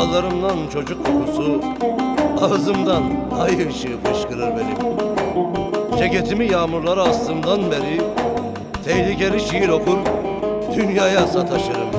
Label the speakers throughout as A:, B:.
A: Ballarımdan çocuk kokusu, ağzımdan ay ışığı fışkırır benim. Ceketimi yağmurlara astığımdan beri, tehlikeli şiir okur, dünyaya sataşırım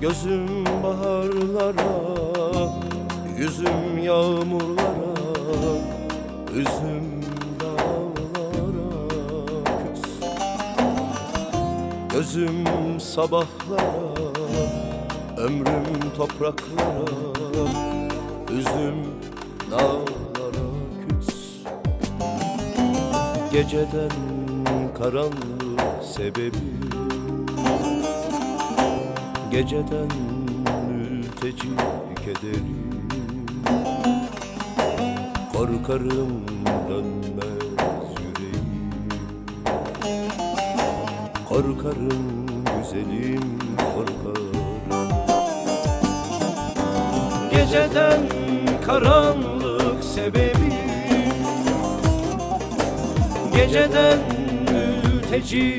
A: Gözüm baharlara, yüzüm yağmurlara, üzüm dağlara küs. Gözüm sabahlara, ömrüm topraklara, üzüm dağlara küs. Geceden karanlık sebebi Geceden mülteci kederim Korkarım dönmez yüreğim. Korkarım güzelim korkarım Geceden karanlık sebebi. Geceden mülteci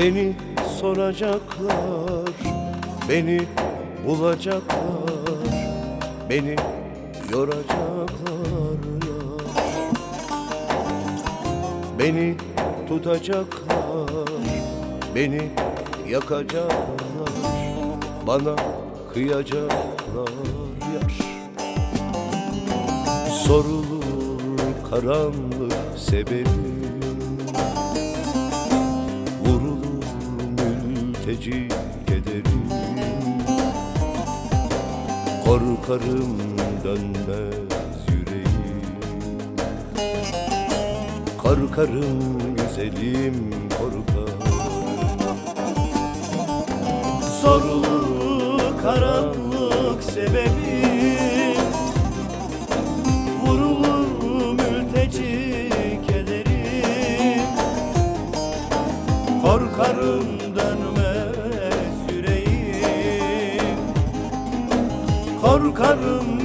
A: Beni soracaklar, beni bulacaklar, beni yoracaklar ya. Beni tutacaklar, beni yakacaklar, bana kıyacaklar yar. Sorulur karanlık sebebim mülteci kederim Korkarım dönmez yüreğim. Korkarım güzelim korkarım. Sorulur karanlık sebebi Vurulur mülteci kederim. Korkarım Korkarım